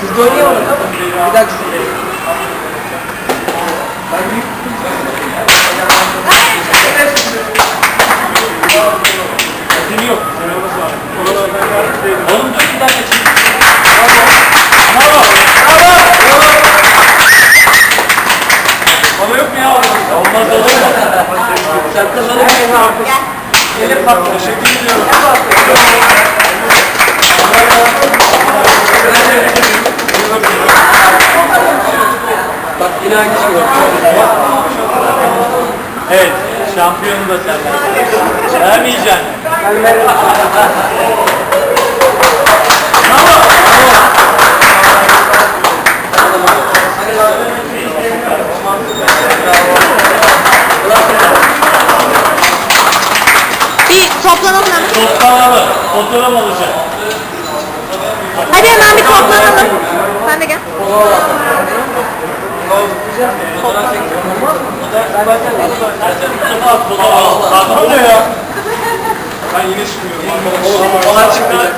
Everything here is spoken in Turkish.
Siz de oynayamadık ama. Bir dakika. Oğlum dur bir dakika. Bravo. Bravo. Bana yok mu ya? Olmaz olur mu? Şarkıları bir. Gelip bak. Teşekkür ediyorum. Aynı şey var. Evet. Şampiyonu da sen. Vermeyeceksin. Ben veririm. Bir toplanalım hemen. Toplanalım. Fotoğraf olacak. Hadi hemen bir toplanalım. Sen de gel. Fotoğraf. Fotoğraf. Ne ya? Ben yine çıkmıyorum. Olay çıkmayacak.